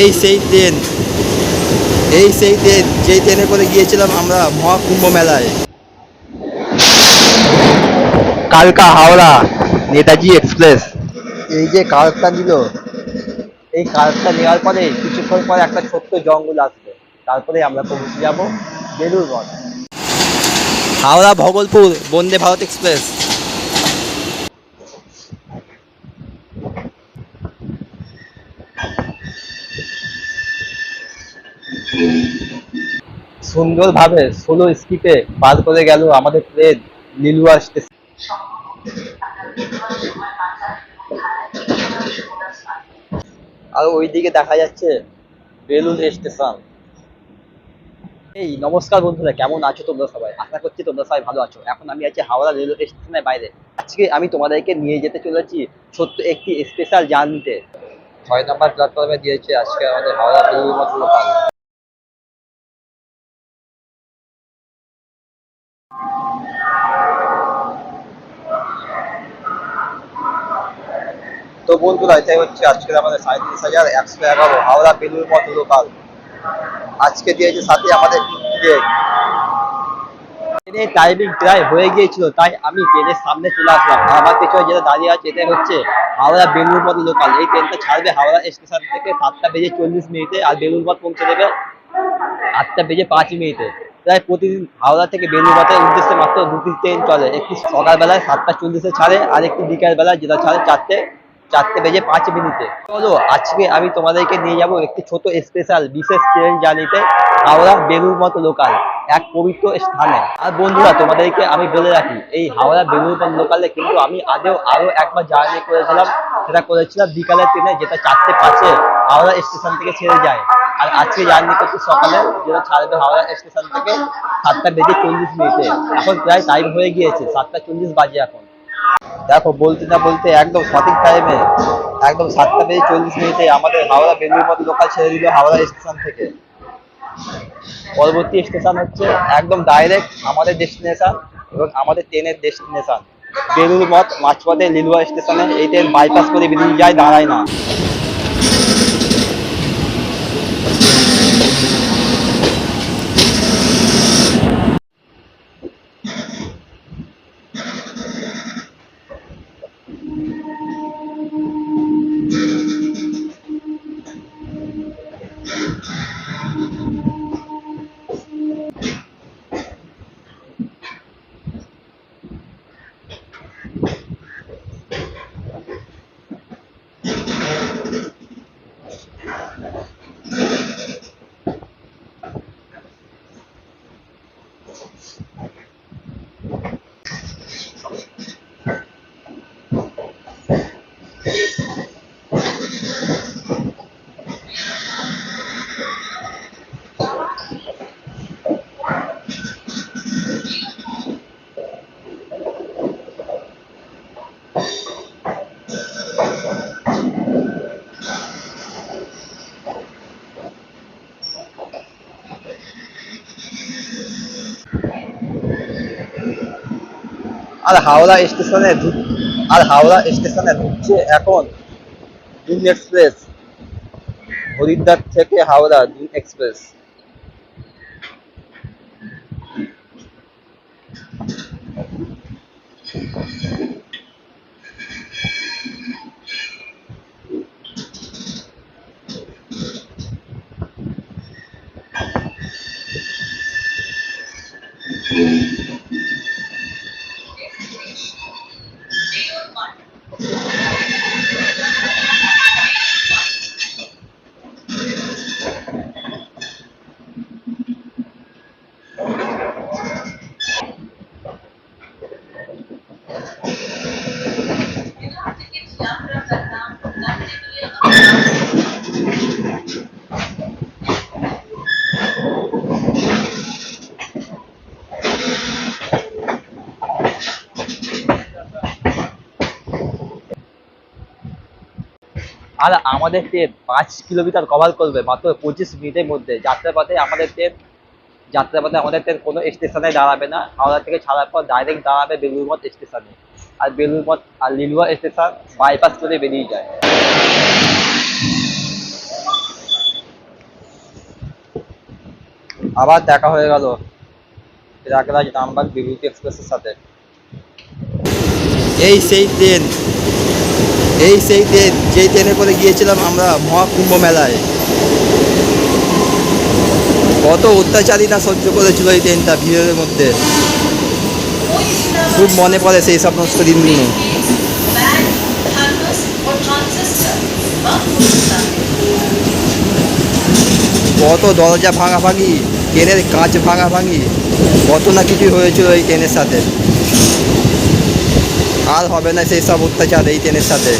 এই সেই ট্রেন এই সেই ট্রেন যেই ট্রেনে করে গিয়েছিলাম আমরা মহাকুম্ভ মেলায়। কালকা হাওড়া নেতাজি এক্সপ্রেস। এই যে কারটা নিল এই কারটা নেওয়ার পরে কিছুক্ষণ পরে একটা ছোট্ট জঙ্গল আসবে। তারপরে আমরা পৌঁছে যাব বেলুর মঠ। হাওড়া ভগলপুর বন্দে ভারত এক্সপ্রেস। সুন্দরভাবে ষোলো স্কিপে পার করে গেল আমাদের ট্রেন লিলুয়া স্টেশন। আর ওইদিকে দেখা যাচ্ছে বেলুন স্টেশন। এই, নমস্কার বন্ধুরা, কেমন আছো তোমরা সবাই? আশা করছি তোমরা সবাই ভালো আছো। এখন আমি আছি হাওড়া রেলওয়ে স্টেশনের বাইরে। আজকে আমি তোমাদেরকে নিয়ে যেতে চলেছি ছোট্ট একটি স্পেশাল জার্নিতে ছয় নম্বর প্ল্যাটফর্মে দিয়েছে আজকে আমাদের হাওড়া মঠ তো বন্ধুরা, এটাই হচ্ছে আজকে আমাদের সাঁত্রিশ হাজার একশো এগারো হাওড়া বেলুর মঠ লোকাল। আজকে দিয়েছে সাথে আমাদের ট্রেনের টাইমিং প্রায় হয়ে গিয়েছিল, তাই আমি ট্রেনের সামনে চলে আসলাম। আমার পেছনে যেটা দাঁড়িয়ে আছে, এটাই হচ্ছে হাওড়া বেলুর মঠ লোকাল। এই ট্রেনটা ছাড়বে হাওড়া স্টেশন থেকে সাতটা বেজে চল্লিশ মিনিটে আর বেলুর পথ পৌঁছে দেবে আটটা বেজে পাঁচ মিনিটে। প্রায় প্রতিদিন হাওড়া থেকে বেলুরমঠের উদ্দেশ্যে মাত্র দুটি ট্রেন চলে। একটি সকালবেলায় সাতটা চল্লিশে ছাড়ে আর একটি বিকালবেলায় যেটা ছাড়ে চারটে। চারটে বেজে পাঁচ মিনিটে। চলো, আজকে আমি তোমাদেরকে নিয়ে যাব একটি ছোট স্পেশাল বিশেষ ট্রেন জার্নিতে হাওড়া বেলুর মতো লোকাল এক পবিত্র স্থানে। আর বন্ধুরা, তোমাদেরকে আমি বলে রাখি, এই হাওড়া বেলুর মতো লোকালে কিন্তু আমি আগেও আরও একবার জার্নি করেছিলাম। সেটা করেছিলাম বিকালের ট্রেনে যেটা চারটে পাঁচে হাওড়া স্টেশন থেকে ছেড়ে যায়। আর আজকে জার্নি করছি সকালে, যেটা ছাড়বে হাওড়া স্টেশন থেকে সাতটা বেজে চল্লিশ মিনিটে। এখন প্রায় টাইম হয়ে গিয়েছে, সাতটা চল্লিশ বাজে এখন। দেখো, বলতে না বলতে একদম সঠিক টাইমে একদম সাতটা বেজে চল্লিশ মিনিটে আমাদের হাওড়া বেলুর মতো লোকাল ছেড়ে দিল হাওড়া স্টেশন থেকে। পরবর্তী স্টেশন হচ্ছে একদম ডাইরেক্ট আমাদের ডেস্টিনেশন এবং আমাদের ট্রেনের ডেস্টিনেশন বেলুর মঠ, মাঝপথে লিলুয়া স্টেশনে এই ট্রেন বাইপাস করে বেরিয়ে যায়, দাঁড়ায় না। আর হাওড়া স্টেশনে আর হাওড়া স্টেশনে ঢুকছে এখন দুন এক্সপ্রেস, হরিদ্বার থেকে হাওড়া দুন এক্সপ্রেস। আর আমাদের ট্রেন পাঁচ কিলোমিটার কভার করবে মাত্র পঁচিশ মিনিটের মধ্যে। যাত্রাপথে আমাদের ট্রেন, যাত্রাপথে আমাদের ট্রেন কোনো স্টেশনে দাঁড়াবে না। হাওড়া থেকে ছাড়ার পর ডাইরেক্ট দাঁড়াবে বেলুরমঠ স্টেশনে। আর বেলুরমঠ আর লিলুয়া স্টেশন বাইপাস করে বেরিয়ে যায়। আবার দেখা হয়ে গেল প্রাগরাজ রামবাগ বিভূতি এক্সপ্রেসের সাথে। এই সেই ট্রেন। এই সেই ট্রেন, যেই ট্রেনে করে গিয়েছিলাম আমরা মহাকুম্ভ মেলায়। কত অত্যাচারী না সহ্য করেছিল এই ট্রেনটা ভিড়ের মধ্যে। খুব মনে পড়ে সেই সমস্ত দিনগুলো কত দরজা ভাঙাভাঙি, ট্রেনের কাঁচ ভাঙাভাঙি, কত না কিছু হয়েছিল এই ট্রেনের সাথে। আর হবে না সেই সব অত্যাচার এই ট্রেনের সাথে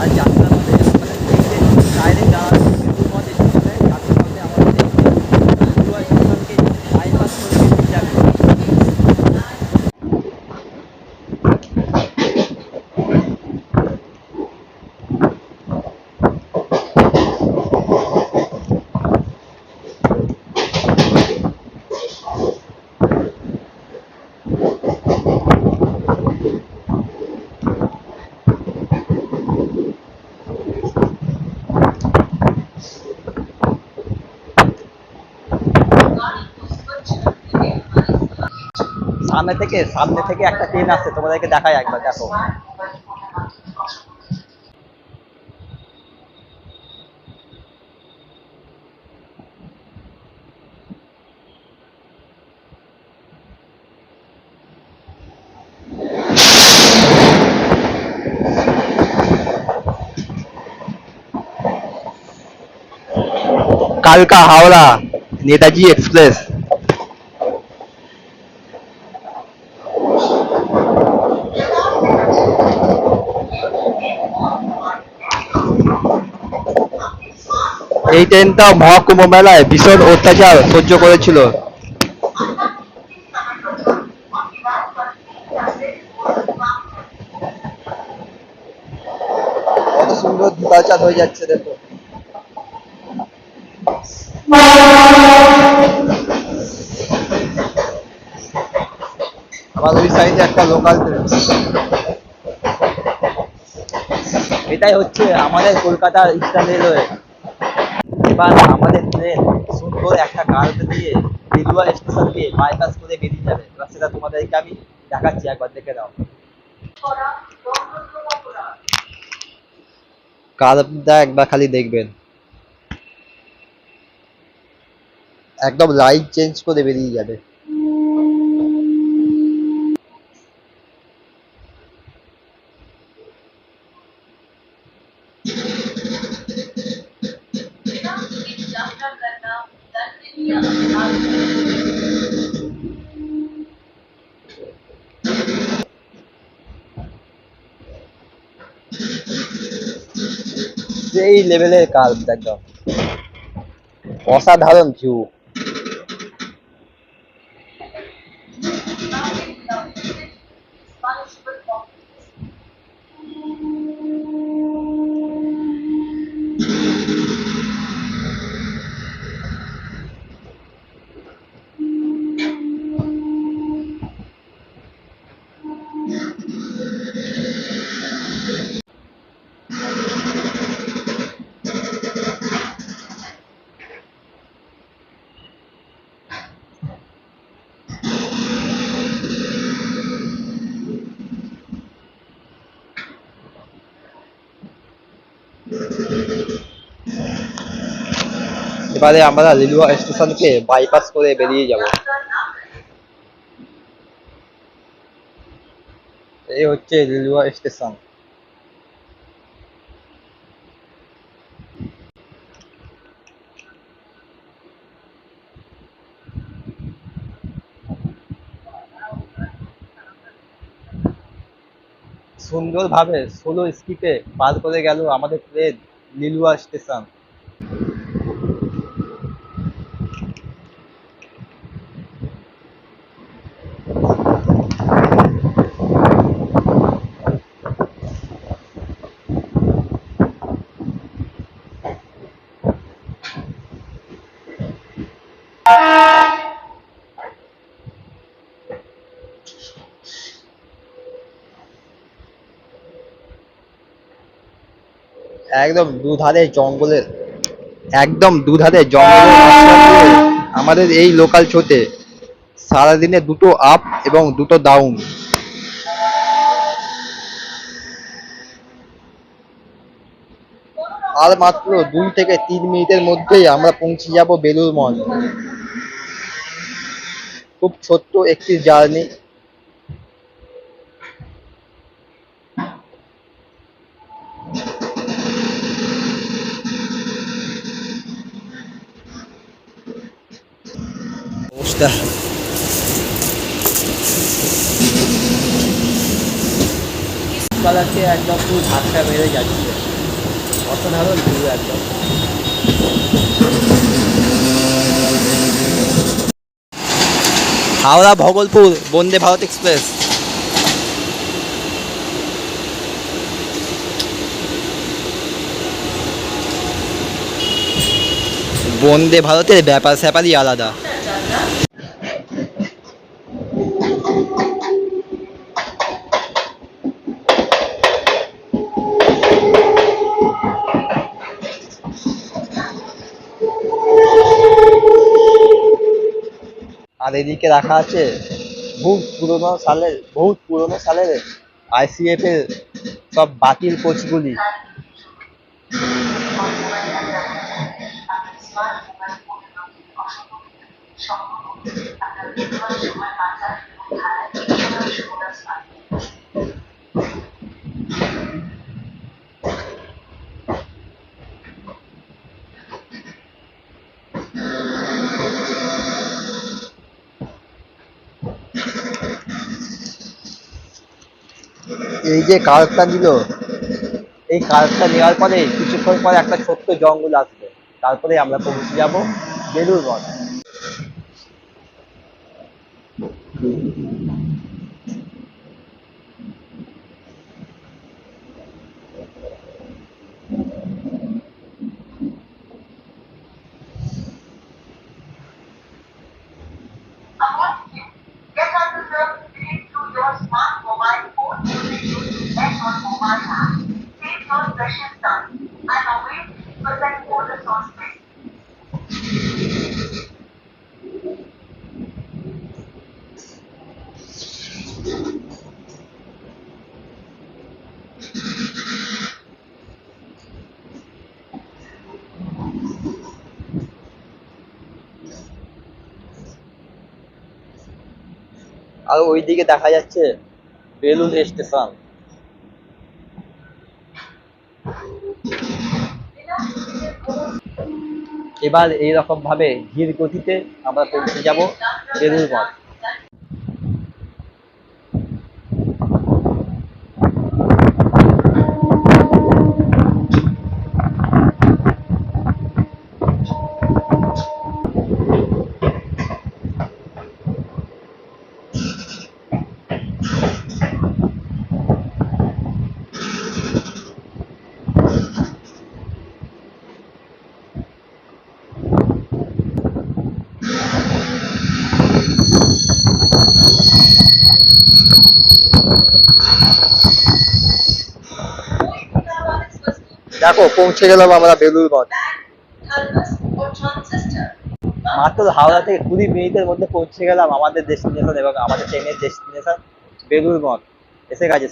আর যাত্রার মধ্যে আমাদের দেখতে ডাইরেক্ট যাওয়ার বিন্দুর মধ্যে চলে যাত্রার মধ্যে আমাদের দেখতে দুয়ার স্টেশনকে বাইপাস করে বেরিয়ে যাবে সামনে থেকে সামনে থেকে একটা ট্রেন আসছে তোমাদেরকে দেখাই একবার, দেখো। কালকা হাওড়া, নেতাজি এক্সপ্রেস। এই ট্রেনটা মহাকুম্ভ মেলায় ভীষণ অত্যাচার সহ্য করেছিল। সুন্দর হয়ে যাচ্ছে সাইডে একটা লোকাল ট্রেন এটাই হচ্ছে আমাদের কলকাতার ইস্টার্ন রেলওয়ে এবার আমাদের ট্রেন সুন্দর একটা কার্ভ দিয়ে বিলুয়া স্টেশন দিয়ে বাইপাস করে বেরিয়ে যাবে। এবার সেটা তোমাদেরকে আমি দেখাচ্ছি, একবার দেখে দাও কার্ভটা একবার খালি দেখবেন। একদম লাইট চেঞ্জ করে বেরিয়ে যাবে। সেই লেভেলের কাজ একদম অসাধারণ ভিউ এবারে আমরা লিলুয়া স্টেশনকে বাইপাস করে বেরিয়ে যাব। এই হচ্ছে লিলুয়া স্টেশন। সুন্দরভাবে ষোলো স্কিপে পার করে গেল আমাদের ট্রেন লিলুয়া স্টেশন। একদম দুধারে জঙ্গলের একদম দুধারে জঙ্গলের আমাদের এই লোকাল শোতে সারাদিনে দুটো আপ এবং দুটো ডাউন আর মাত্র দুই থেকে তিন মিনিটের মধ্যেই আমরা পৌঁছে যাব বেলুর মঠ। খুব ছোট্ট একটি জার্নি অবস্থা কালারকে একদম পুরো ধাক্কা মেরে যাচ্ছে। অসাধারণ ভিউ একদম। হাওড়া ভগলপুর বন্দে ভারত এক্সপ্রেস। বন্দে ভারতের ব্যাপার স্যাপারই আলাদা। আর এদিকে রাখা আছে বহুত পুরোনো সালের, বহুত পুরোনো সালের আইসিএফ এর সব বাতিল কোচগুলি। এই যে কার্ডটা দিল এই কার্ডটা নেওয়ার পরে কিছুক্ষণ পরে একটা ছোট্ট জঙ্গল আসবে তারপরে আমরা পৌঁছে যাব বেলুর আর ওইদিকে দেখা যাচ্ছে বেলুন স্টেশন। এবার এইরকম ভাবে ধীর গতিতে আমরা পৌঁছে যাব বেলুর দেখো, পৌঁছে গেলাম আমরা বেলুর মঠ or transistor. মাত্র হাওড়া থেকে কুড়ি মিনিটের মধ্যে পৌঁছে গেলাম আমাদের ডেস্টিনেশন এবং আমাদের ট্রেনের ডেস্টিনেশন বেলুর মঠ এসে গেছে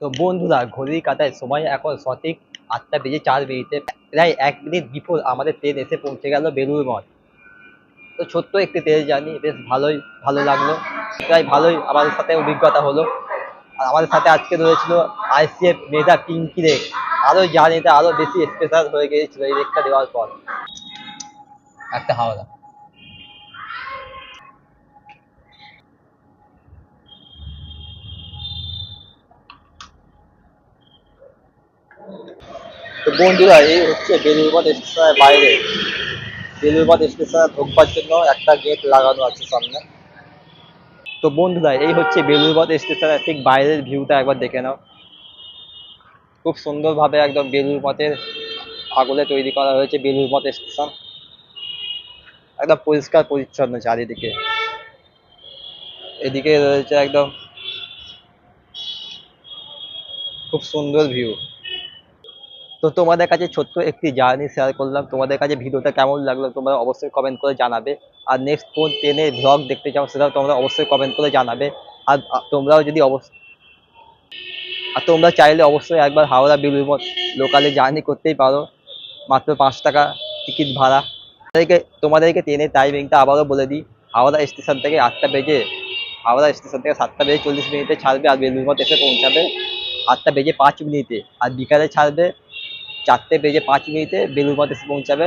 তো বন্ধুরা, ঘড়ির কাটায় সময় এখন সঠিক আটটা বেজে চার মিনিটে। প্রায় এক মিনিট বিফোর আমাদের ট্রেন এসে পৌঁছে গেল বেলুর মঠ। তো ছোট্ট একটি ট্রেন জানি বেশ ভালোই, ভালো লাগল। প্রায় ভালোই আমাদের সাথে অভিজ্ঞতা হলো। আর আমাদের সাথে আজকে রয়েছিল আইসিএফ মেধা পিঙ্কি রেক আরও জার্নিটা আরও বেশি স্পেশাল হয়ে গিয়েছিল এই রেকটা দেওয়ার পর। একটা হাওড়া। তো বন্ধুরা, এই হচ্ছে বেলুরমঠ স্টেশনের বাইরে। বেলুরমঠ স্টেশনে ঢোকবার জন্য একটা গেট লাগানো আছে সামনে। তো বন্ধুরা, এই হচ্ছে বেলুরমঠ স্টেশনের ঠিক বাইরের ভিউটা একবার দেখে নাও। খুব সুন্দরভাবে একদম বেলুর মঠের আগলে তৈরি করা হয়েছে বেলুর মঠ স্টেশন। একদম পরিষ্কার, পরিচ্ছন্ন চারিদিকে। এদিকে রয়েছে একদম খুব সুন্দর ভিউ তো তোমাদের কাছে ছোট্ট একটি জার্নি শেয়ার করলাম। তোমাদের কাছে ভিডিওটা কেমন লাগল তোমরা অবশ্যই কমেন্ট করে জানাবে। আর নেক্সট কোন ট্রেনে ব্লগ দেখতে চাও সেটাও তোমরা অবশ্যই কমেন্ট করে জানাবে। আর তোমরাও যদি অবশ্যই আর তোমরা চাইলে অবশ্যই একবার হাওড়া বেলুড়মঠ লোকালে জার্নি করতেই পারো। মাত্র পাঁচ টাকা টিকিট ভাড়া। তোমাদেরকে তোমাদেরকে ট্রেনের টাইমিংটা আবারও বলে দিই। হাওড়া স্টেশন থেকে আটটা বেজে, হাওড়া স্টেশন থেকে সাতটা বেজে চল্লিশ মিনিটে ছাড়বে আর বেলুড়মঠ এসে পৌঁছাবে আটটা বেজে পাঁচ মিনিটে। আর বিকালে ছাড়বে চারটে বেজে পাঁচ মিনিটে বেলুড়মঠ এসে পৌঁছাবে।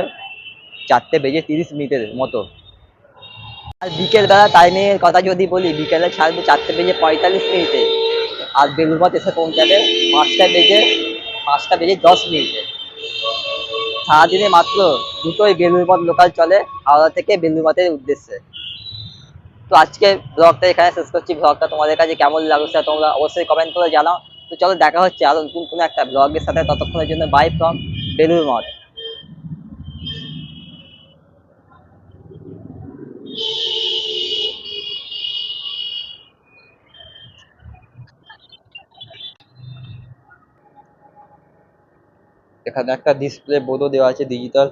চারটে বেজে তিরিশ মিনিটের মতো। আর বিকেলবেলা টাইমিংয়ের কথা যদি বলি, বিকেলে ছাড়বে চারটে বেজে পঁয়তাল্লিশ মিনিটে। আর বেলুড়মঠ এসে পৌঁছাবে পাঁচটা বেজে পাঁচটা বেজে দশ মিনিটে। সারাদিনে মাত্র দুটোই বেলুড়মঠ লোকাল চলে, হাওড়া থেকে বেলুড়মঠের উদ্দেশ্যে। তো আজকে ব্লগটা এখানে শেষ করছি। ব্লগটা তোমাদের কাছে কেমন সেটা তোমরা অবশ্যই কমেন্ট করে জানাও। তো চলো দেখা হচ্ছে আরও নতুন কোনো একটা ব্লগের সাথে। ততক্ষণের জন্য বাই ফ্রম বেলুড় মঠ। এখানে একটা ডিসপ্লে বোর্ডও দেওয়া আছে ডিজিটাল